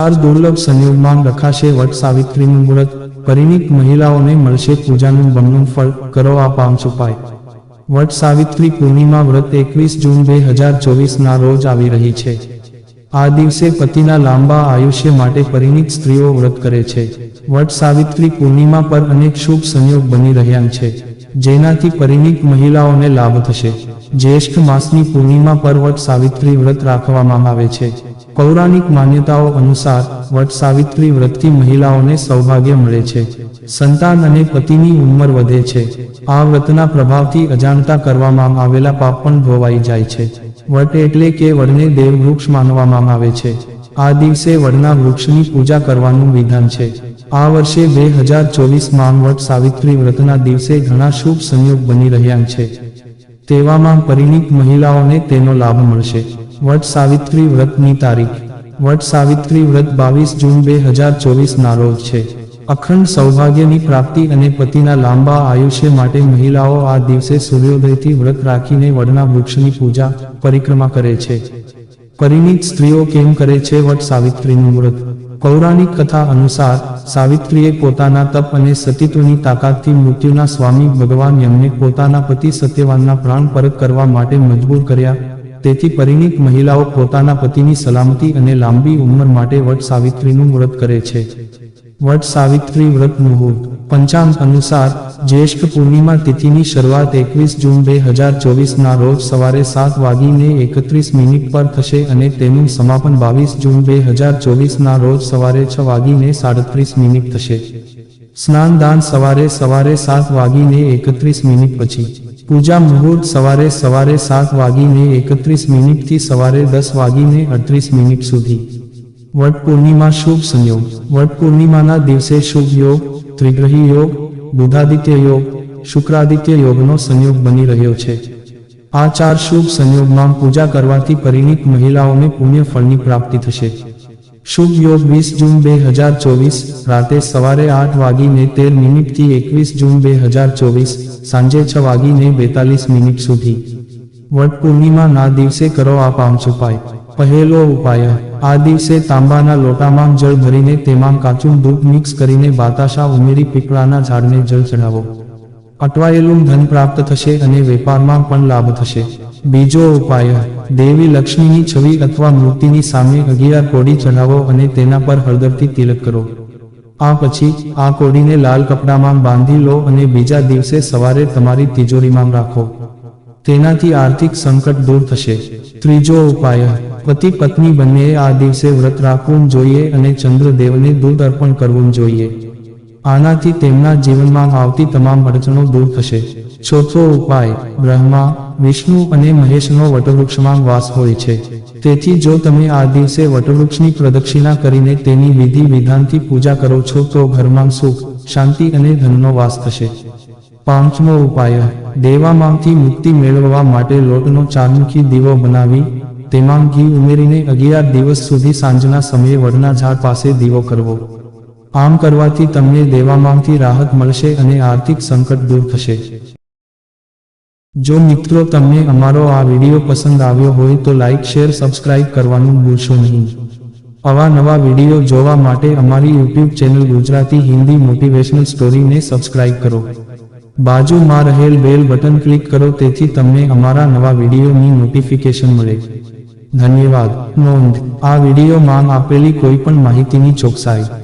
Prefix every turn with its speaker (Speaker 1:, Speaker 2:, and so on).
Speaker 1: ચાર દુર્લભ સંયોગમાં લખાશે વટ સાવિત્રીનું વ્રત. પરિણીત મહિલાઓને મળશે પૂજાનું બમણું ફળ. કરો આ પાંચ ઉપાય. વટ સાવિત્રી પૂર્ણિમા વ્રત એકવીસ જૂન બે હજાર ચોવીસના રોજ આવી રહી છે. આ દિવસે પતિના લાંબા આયુષ્ય માટે પરિણીત સ્ત્રીઓ વ્રત કરે છે. વટ સાવિત્રી પૂર્ણિમા પર અનેક શુભ સંયોગ બની રહ્યા છે. જેનાથી પરિણીત મહિલાઓને લાભ થશે. જ્યેષ્ઠ માસની પૂર્ણિમા પર વટ સાવિત્રી વ્રત રાખવામાં આવે છે. પૌરાણિક માન્યતાઓ અનુસાર વટ સાવિત્રી વ્રતથી મહિલાઓને સૌભાગ્ય મળે છે. સંતાન અને પતિની ઉંમર વધે છે. આ વ્રતના પ્રભાવથી અજાણતા કરવામાં આવેલા પાપ પણ ધોવાઈ જાય છે. વટ એટલે કે વડને દેવવૃક્ષ માનવામાં આવે છે. આ દિવસે વડના વૃક્ષની પૂજા કરવાનું વિધાન છે. આ વર્ષે બે હજાર ચોવીસમાં વટ સાવિત્રી વ્રતના દિવસે ઘણા શુભ સંયોગ બની રહ્યા છે. તેવામાં પરિણીત મહિલાઓને તેનો લાભ મળશે. વટ સાવિત્રી વ્રતની તારીખ. વટ સાવિત્રી વ્રત બાવીસ જૂન બે હજાર ચોવીસના રોજ છે. અખંડ સૌભાગ્યની પ્રાપ્તિ અને પતિના લાંબા આયુષ્ય માટે મહિલાઓ આ દિવસે સૂર્યોદયથી વ્રત રાખીને વડના વૃક્ષની પૂજા, પરિક્રમા કરે છે. પરિણીત સ્ત્રીઓ કેમ કરે છે વટ સાવિત્રીનું વ્રત? પૌરાણિક કથા અનુસાર, સાવિત્રીએ પોતાના તપ અને સતીત્વની તાકાતથી મૃત્યુના સ્વામી ભગવાન યમને પોતાના પતિ સત્યવાનના પ્રાણ પરત કરવા માટે મજબૂર કર્યા. તેથી પરિણીત મહિલાઓ પોતાના પતિની સલામતી અને લાંબી ઉંમર માટે વટ સાવિત્રીનું વ્રત કરે છે. વટ સાવિત્રી વ્રત મુહૂર્ત. પંચાંગ અનુસાર, જ્યેષ્ઠ પૂર્ણિમા તિથિની શરૂઆત એકવીસ જૂન બે હજાર ચોવીસના રોજ સવારે સાત વાગીને એકત્રીસ મિનિટ પર થશે અને તેનું સમાપન બાવીસ જૂન બે હજાર ચોવીસના રોજ સવારે છ વાગીને સાડત્રીસ મિનિટ થશે. સ્નાનદાન સવારે સવારે સાત વાગીને એકત્રીસ મિનિટ પછી. પૂજા મુહૂર્ત સવારે સવારે સાત વાગીને એકત્રીસ મિનિટથી સવારે દસ વાગીને અડત્રીસ મિનિટ સુધી. વટ પૂર્ણિમા શુભ સંયોગ. વટ પૂર્ણિમાના દિવસે શુભ યોગ, ત્રિગ્રહી યોગ, બુધાદિત્ય યોગ, શુક્રાદિત્ય યોગનો સંયોગ બની રહ્યો છે. આ ચાર શુભ સંયોગમાં પૂજા કરવાથી પરિણીત મહિલાઓને પુણ્ય ફળની પ્રાપ્તિ થશે. શુભ યોગ વીસ જૂન બે હજાર ચોવીસ, રાતે સવારે આઠ વાગીને તેર મિનિટથી એકવીસ જૂન બે હજાર ચોવીસ, સાંજે છ વાગીને બેતાલીસ મિનિટ સુધી. વટ પૂર્ણિમાના દિવસે કરો આ પાંચ ઉપાય પહેલો ઉપાય, આ દિવસે તાંબાના લોટામાં જળ ભરીને તેમાં કાચું દૂધ મિક્સ કરીને બાતાશા ઉમેરી પીપળાના ઝાડને જળ ચઢાવો. અટવાયેલું ધન પ્રાપ્ત થશે અને વેપારમાં પણ લાભ થશે. બીજો ઉપાય દેવી લક્ષ્મીની છવી અથવા મૂર્તિની સામે અગિયાર કોડી ચઢાવો અને તેના પર હળદરથી તિલક કરો. આ પછી આ કોડીને લાલ કપડામાં બાંધી લો અને બીજા દિવસે સવારે તમારી તિજોરીમાં રાખો. તેનાથી આર્થિક સંકટ દૂર થશે. ત્રીજો ઉપાય, પતિ પત્ની બંનેએ આ દિવસે વ્રત રાખવું જોઈએ અને ચંદ્રદેવને દૂધ અર્પણ કરવું જોઈએ. આનાથી તેમના જીવનમાં આવતી તમામ અડચણો દૂર થશે. ચોથો ઉપાય, બ્રહ્મા, વિષ્ણુ અને મહેશનો વટવૃક્ષમાં વાસ હોય છે. તેથી જો તમે આ દિવસે વટવૃક્ષની પ્રદક્ષિણા કરીને તેની વિધિ વિધાનથી પૂજા કરો છો, તો ઘરમાં સુખ, શાંતિ અને ધનનો વાસ થશે. પાંચમો ઉપાય, દેવામાંથી મુક્તિ મેળવવા માટે લોટનો ચારમુખી દીવો બનાવી, તેમાં ઘી ઉમેરીને અગિયાર દિવસ સુધી સાંજના સમયે વડના ઝાડ પાસે દીવો કરવો. આમ કરવાથી તમને દેવામાંથી રાહત મળશે અને આર્થિક સંકટ દૂર થશે. જો મિત્રો તમને અમારો આ વીડિયો પસંદ આવ્યો હોય તો લાઇક શેર, સબસ્ક્રાઇબ કરવાનું ભૂલશો નહીં. આવા નવા વીડિયો જોવા માટે અમારી YouTube channel Gujarati Hindi motivational સ્ટોરીને subscribe કરો. બાજુમાં રહેલ બેલ બટન ક્લિક કરો, તેથી તમને અમારા નવા વિડીયોની નોટિફિકેશન મળે. ધન્યવાદ. નોંધ, આ વિડીયોમાં આપેલી કોઈ પણ માહિતીની ચોકસાઈ.